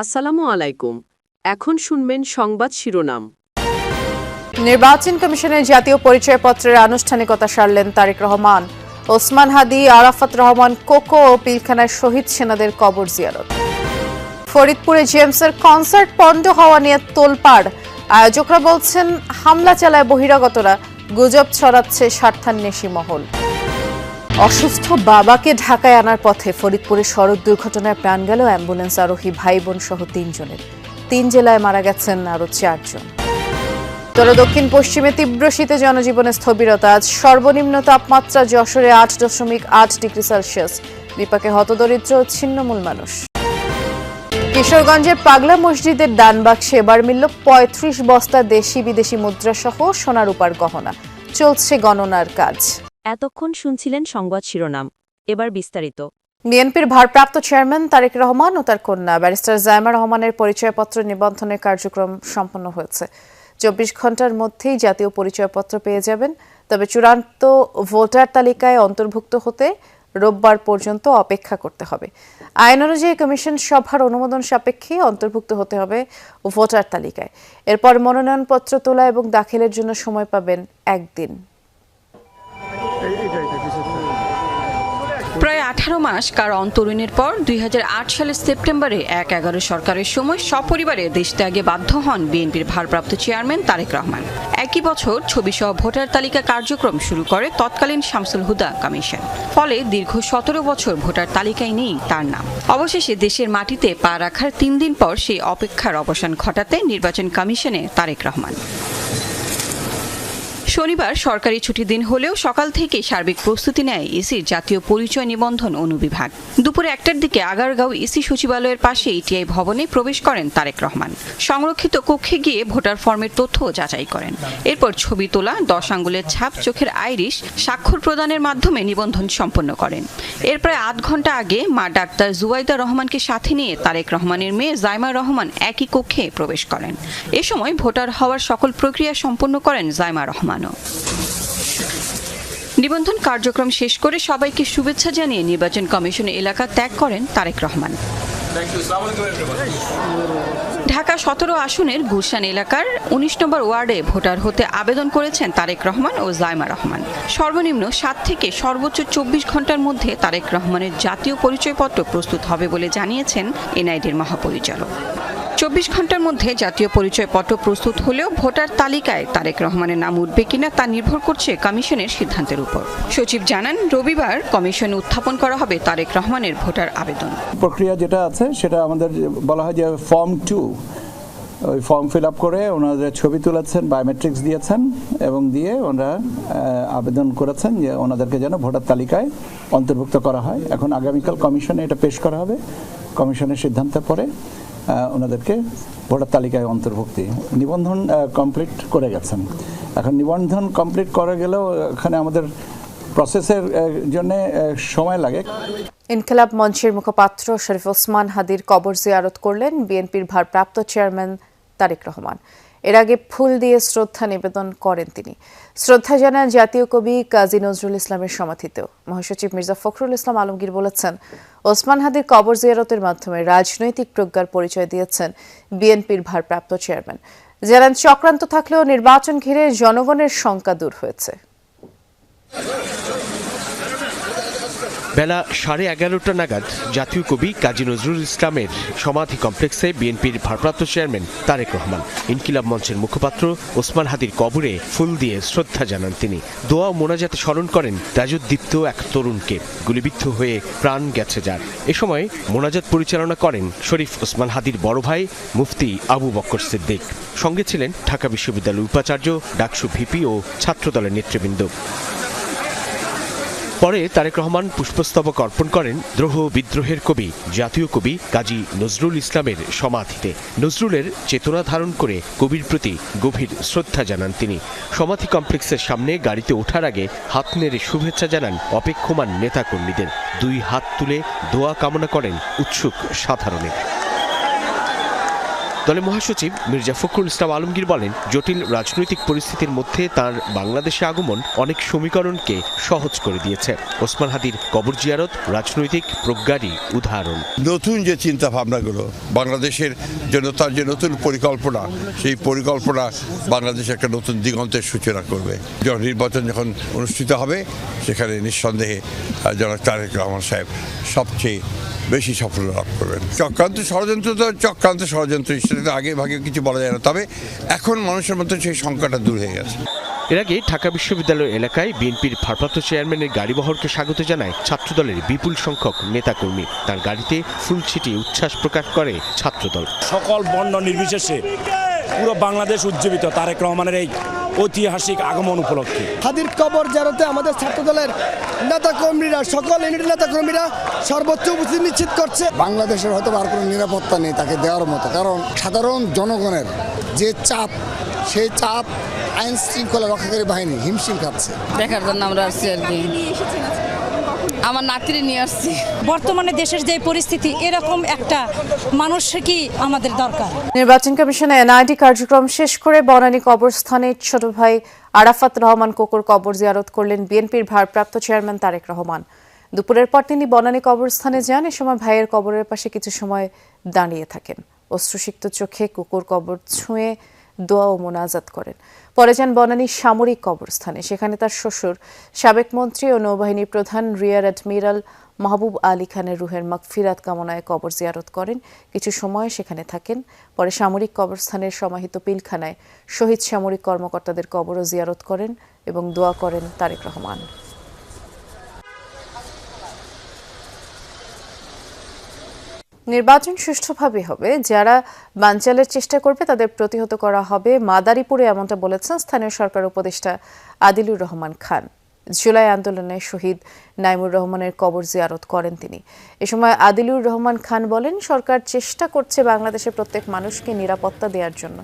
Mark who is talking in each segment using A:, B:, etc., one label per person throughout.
A: আসসালামু আলাইকুম। এখন শুনবেন সংবাদ শিরোনাম।
B: নির্বাচন কমিশনের জাতীয় পরিচয়পত্রের আনুষ্ঠানিকতা সারলেন তারেক রহমান। ওসমান হাদি, আরাফাত রহমান, কোকো ও পিলখানায় শহীদ সেনাদের কবর জিয়ারত। ফরিদপুরে জেমসের কনসার্ট পণ্ড হওয়া নিয়ে তোলপাড়। আয়োজকরা বলছেন, হামলা চালায় বহিরাগতরা, গুজব ছড়াচ্ছে স্বার্থান্বেষী মহল। অসুস্থ বাবাকে ঢাকায় আনার পথে ফরিদপুরে সড়ক দুর্ঘটনায় প্রাণ গেল অ্যাম্বুলেন্স আরোহী ভাই বোন সহ তিনজনের। তিন জেলায় মারা গেছেন আরও চারজন। উত্তর দক্ষিণ পশ্চিমে তীব্র শীতে জনজীবনে স্থবিরতা। আজ সর্বনিম্ন তাপমাত্রা যশোরে আট দশমিক আট ডিগ্রি সেলসিয়াস। বিপাকে হতদরিদ্র ছিন্নমূল মানুষ। কিশোরগঞ্জের পাগলা মসজিদের ডান বাক্সে এবার মিলল পঁয়ত্রিশ বস্তা দেশি বিদেশি মুদ্রা সহ সোনার উপার গহনা। চলছে গণনার কাজ।
C: এতক্ষণ শুনছিলেন সংবাদ শিরোনাম। এবার বিস্তারিত।
B: বিএনপির ভারপ্রাপ্ত চেয়ারম্যান তারেক রহমান ও তার কন্যা ব্যারিস্টার জায়মা রহমানের পরিচয়পত্র নিবন্ধনের কার্যক্রম সম্পন্ন হয়েছে। চব্বিশ ঘণ্টার মধ্যেই জাতীয় পরিচয়পত্র পেয়ে যাবেন, তবে চূড়ান্ত ভোটার তালিকায় অন্তর্ভুক্ত হতে রোববার পর্যন্ত অপেক্ষা করতে হবে। আইন অনুযায়ী কমিশন সভার অনুমোদন সাপেক্ষে অন্তর্ভুক্ত হতে হবে ভোটার তালিকায়। এরপর মনোনয়নপত্র তোলা এবং দাখিলের জন্য সময় পাবেন একদিন।
D: আঠারো মাস, কার অন্তরীণের পর দুই হাজার আট সালের সেপ্টেম্বরে এক এগারো সরকারের সময় সপরিবারে দেশ ত্যাগে বাধ্য হন বিএনপির ভারপ্রাপ্ত চেয়ারম্যান তারেক রহমান। একই বছর ছবিসহ ভোটার তালিকা কার্যক্রম শুরু করে তৎকালীন শামসুল হুদা কমিশন। ফলে দীর্ঘ সতেরো বছর ভোটার তালিকায় নেই তার নাম। অবশেষে দেশের মাটিতে পা রাখার তিন দিন পর সেই অপেক্ষার অবসান ঘটাতে নির্বাচন কমিশনে তারেক রহমান। শনিবার সরকারি ছুটির দিন হলেও সকাল থেকে সার্বিক প্রস্তুতি নেয় ইসির জাতীয় পরিচয় নিবন্ধন অনুবিভাগ। দুপুরে একটার দিকে আগারগাঁও ইসি সচিবালয়ের পাশে ইটিআই ভবনে প্রবেশ করেন তারেক রহমান। সংরক্ষিত কক্ষে গিয়ে ভোটার ফর্মের তথ্য যাচাই করেন। এরপর ছবি তোলা, দশ আঙ্গুলের ছাপ, চোখের আইরিশ স্বাক্ষর প্রদানের মাধ্যমে নিবন্ধন সম্পন্ন করেন। এর প্রায় আধ ঘণ্টা আগে মা ডাক্তার জুয়াইদা রহমানকে সাথে নিয়ে তারেক রহমানের মেয়ে জাইমা রহমান একই কক্ষে প্রবেশ করেন। এ সময় ভোটার হওয়ার সকল প্রক্রিয়া সম্পন্ন করেন জাইমা রহমানও নিবন্ধন কার্যক্রম শেষ করে সবাইকে শুভেচ্ছা জানিয়ে নির্বাচন কমিশন এলাকা ত্যাগ করেন তারেক রহমান। ঢাকা সতেরো আসনের গুলশান এলাকার উনিশ নম্বর ওয়ার্ডে ভোটার হতে আবেদন করেছেন তারেক রহমান ও জাইমা রহমান। সর্বনিম্ন সাত থেকে সর্বোচ্চ চব্বিশ ঘণ্টার মধ্যে তারেক রহমানের জাতীয় পরিচয়পত্র প্রস্তুত হবে বলে জানিয়েছেন এনআইডির মহাপরিচালক। চব্বিশ ঘণ্টার মধ্যে জাতীয় পরিচয়পত্র প্রস্তুত হলেও ভোটার তালিকায় তারেক রহমানের নাম উঠবে কিনা তা নির্ভর করছে কমিশনের সিদ্ধান্তের উপর। সচিব জানান, রবিবার কমিশনে উত্থাপন করা হবে তারেক রহমানের ভোটার আবেদন।
E: প্রক্রিয়া যেটা আছে, সেটা আমাদের বলা হয় যে ফর্ম টু। ওই ফর্ম ফিল আপ করে ওনারা ছবি তুলেছেন, বায়োমেট্রিক্স দিয়েছেন এবং দিয়ে ওনারা আবেদন করেছেন যে ওনাদেরকে যেন ভোটার তালিকায় অন্তর্ভুক্ত করা হয়। এখন আগামীকাল কমিশনে এটা পেশ করা হবে, কমিশনের সিদ্ধান্তের পরে। ওনাদেরকে ভোটার তালিকায় অন্তর্ভুক্তি। নিবন্ধন কমপ্লিট করে গেছেন। এখন নিবন্ধন কমপ্লিট করে গেলেও এখানে আমাদের প্রসেসের জন্য সময় লাগে।
B: ইনকিলাব মঞ্চের মুখপাত্র শরীফ ওসমান হাদির কবর জিয়ারত করলেন বিএনপির ভারপ্রাপ্ত চেয়ারম্যান তারেক রহমান। এর আগে ফুল দিয়ে শ্রদ্ধা নিবেদন করেন তিনি। শ্রদ্ধা জানান জাতীয় কবি কাজী নজরুল ইসলামের সমাধিতেও মহাসচিব মির্জা ফখরুল ইসলাম আলমগীর বলেছেন, ওসমান হাদির কবর জিয়ারতের মাধ্যমে রাজনৈতিক প্রজ্ঞার পরিচয় দিয়েছেন বিএনপির ভারপ্রাপ্ত চেয়ারম্যান। জানান, চক্রান্ত থাকলেও নির্বাচন ঘিরে জনগণের শঙ্কা দূর হয়েছে।
F: বেলা সাড়ে এগারোটা নাগাদ জাতীয় কবি কাজী নজরুল ইসলামের সমাধি কমপ্লেক্সে বিএনপির ভারপ্রাপ্ত চেয়ারম্যান তারেক রহমান। ইনকিলাব মঞ্চের মুখপাত্র ওসমান হাদির কবরে ফুল দিয়ে শ্রদ্ধা জানান তিনি। দোয়া মোনাজাতে স্মরণ করেন রাজুদ্দীপ্ত এক তরুণকে। গুলিবিদ্ধ হয়ে প্রাণ গেছে যার। এ সময় মোনাজাত পরিচালনা করেন শরীফ ওসমান হাদির বড় ভাই মুফতি আবু বক্কর সিদ্দিক। সঙ্গে ছিলেন ঢাকা বিশ্ববিদ্যালয়ের উপাচার্য, ডাকসু ভিপি ও ছাত্রদলের নেতৃবৃন্দ। পরে তারেক রহমান পুষ্পস্তবক অর্পণ করেন দ্রোহ বিদ্রোহের কবি, জাতীয় কবি কাজী নজরুল ইসলামের সমাধিতে। নজরুলের চেতনা ধারণ করে কবির প্রতি গভীর শ্রদ্ধা জানান তিনি। সমাধি কমপ্লেক্সের সামনে গাড়িতে ওঠার আগে হাত নেড়ে শুভেচ্ছা জানান অপেক্ষমান নেতাকর্মীদের। দুই হাত তুলে দোয়া কামনা করেন উৎসুক সাধারণের। দলের মহাসচিব মির্জা ফখরুল ইসলাম আলমগীর বলেন, জটিল রাজনৈতিক পরিস্থিতির মধ্যে তার বাংলাদেশে আগমন অনেক সমীকরণকে সহজ করে দিয়েছে। ওসমান হাদির কবর জিয়ারত, রাজনৈতিক প্রজ্ঞারই উদাহরণ।
G: নতুন যে চিন্তা ভাবনাগুলো বাংলাদেশের জন্য তার যে নতুন পরিকল্পনা, সেই পরিকল্পনা বাংলাদেশ একটা নতুন দিগন্তের সূচনা করবে। নির্বাচন যখন অনুষ্ঠিত হবে, সেখানে নিঃসন্দেহে জনাব তারেক রহমান সাহেব সবচেয়ে বেশি সাফল্য লাভ করবেন। চক্রান্ত ষড়যন্ত্র তো চক্রান্ত ষড়যন্ত্র সেটা তো আগে ভাগে কিছু বলা যায় না। তবে এখন মানুষের মধ্যে সেই সংখ্যাটা দূর হয়ে গেছে।
F: এর আগে ঢাকা বিশ্ববিদ্যালয় এলাকায় বিএনপির ভারপ্রাপ্ত চেয়ারম্যানের গাড়িবহরকে স্বাগত জানায় ছাত্রদলের বিপুল সংখ্যক নেতাকর্মী। তার গাড়িতে ফুল ছিটিয়ে উচ্ছ্বাস প্রকাশ করে ছাত্রদল।
H: সকল বর্ণ নির্বিশেষে পুরো বাংলাদেশ উজ্জীবিত তারেক রহমানের এই ঐতিহাসিক আগমন উপলক্ষে।
I: হাদির কবর জারতে আমাদের ছাত্রদলের নেতাকর্মীরা সকল ইউনিট নেতাকর্মীরা সর্বোচ্চ উপস্থিতি নিশ্চিত করছে।
J: বাংলাদেশের হয়তো আর কোনো নিরাপত্তা নেই তাকে দেওয়ার মতো কারণ সাধারণ জনগণের যে চাপ সেই চাপ আইন শৃঙ্খলা রক্ষাকারী বাহিনী হিমশিম খাচ্ছে।
K: দেখার জন্য আমরা আসছি আর কি। আমার নাতিরে নিয়ে আসছি।
L: বর্তমানে দেশের যে পরিস্থিতি এরকম একটা মানুষ কি আমাদের দরকার?
B: নির্বাচন কমিশনে এনআইডি কার্যক্রম শেষ করে বনানী কবরস্থানে ছোট ভাই আরাফাত রহমান কোকর কবর জিয়ারত করলেন বিএনপির ভারপ্রাপ্ত চেয়ারম্যান তারেক রহমান। দুপুরের পর তিনি বনানী কবরস্থানে যান এ সময় ভাইয়ের কবরের পাশে কিছু সময় দাঁড়িয়ে থাকেন। অশ্রুসিক্ত চোখে কুকুর কবর ছুঁয়ে দোয়া ও মোনাজাত করেন। পরে যান বনানী সামরিক কবরস্থানে। সেখানে তার শ্বশুর, সাবেক মন্ত্রী ও নৌবাহিনী প্রধান রিয়ার অ্যাডমিরাল মাহবুব আলী খানের রুহের মাগফিরাত কামনায় কবর জিয়ারত করেন। কিছু সময় সেখানে থাকেন। পরে সামরিক কবরস্থানের সমাহিত পিলখানায় শহীদ সামরিক কর্মকর্তাদের কবরও জিয়ারত করেন এবং দোয়া করেন তারেক রহমান। নির্বাচন সুষ্ঠুভাবে হবে। যারা বানচালের চেষ্টা করবে, তাদের প্রতিহত করা হবে। মাদারীপুরে এমনটা বলেছেন স্থানীয় সরকার উপদেষ্টা আদিলুর রহমান খান। জুলাই আন্দোলনে শহীদ নাইমুর রহমানের কবর জিয়ারত করেন তিনি। এ সময় আদিলুর রহমান খান বলেন, সরকার চেষ্টা করছে বাংলাদেশের প্রত্যেক মানুষকে নিরাপত্তা দেওয়ার জন্য।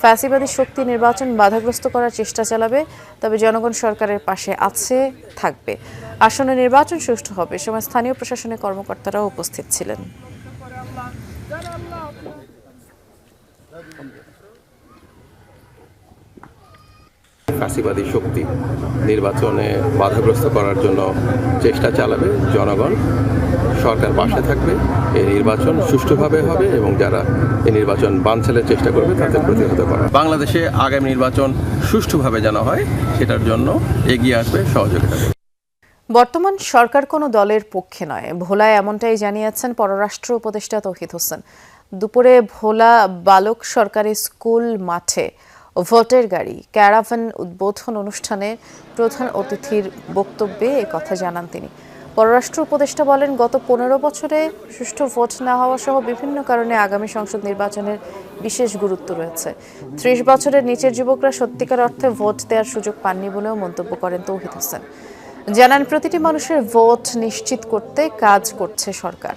B: ফ্যাসিবাদী শক্তি নির্বাচন বাধাগ্রস্ত করার চেষ্টা চালাবে, তবে জনগণ সরকারের পাশে আছে, থাকবে। আসন্ন নির্বাচন সুষ্ঠু হবে। সময় স্থানীয় প্রশাসনের কর্মকর্তারাও উপস্থিত ছিলেন।
M: ফাঁসিবাদী শক্তি নির্বাচনে বাধাগ্রস্ত করার জন্য চেষ্টা চালাবে জনগণ সরকার পাশে থাকবে এই নির্বাচন সুষ্ঠুভাবে হবে এবং যারা এই নির্বাচন বানচালের চেষ্টা করবে তাদের প্রতিহত করা বাংলাদেশে আগামী নির্বাচন সুষ্ঠুভাবে যেন হয়, সেটার জন্য এগিয়ে আসবে সহযোগিতা।
B: বর্তমান সরকার কোনো দলের পক্ষে নয়। ভোলায় এমনটাই জানিয়েছেন পররাষ্ট্র উপদেষ্টা তৌহিদ হোসেন। দুপুরে ভোলা বালক সরকারি স্কুল মাঠে ভোটের গাড়ি, ক্যারাভান উদ্বোধন অনুষ্ঠানে প্রধান অতিথির বক্তব্যে কথা জানান তিনি। পররাষ্ট্র উপদেষ্টা বলেন, গত পনেরো বছরে সুষ্ঠু ভোট না হওয়া সহ বিভিন্ন কারণে আগামী সংসদ নির্বাচনের বিশেষ গুরুত্ব রয়েছে। ত্রিশ বছরের নিচের যুবকরা সত্যিকার অর্থে ভোট দেওয়ার সুযোগ পাননি বলেও মন্তব্য করেন তৌহিদ হোসেন। জানান প্রতিটি মানুষের ভোট নিশ্চিত করতে কাজ করছে সরকার।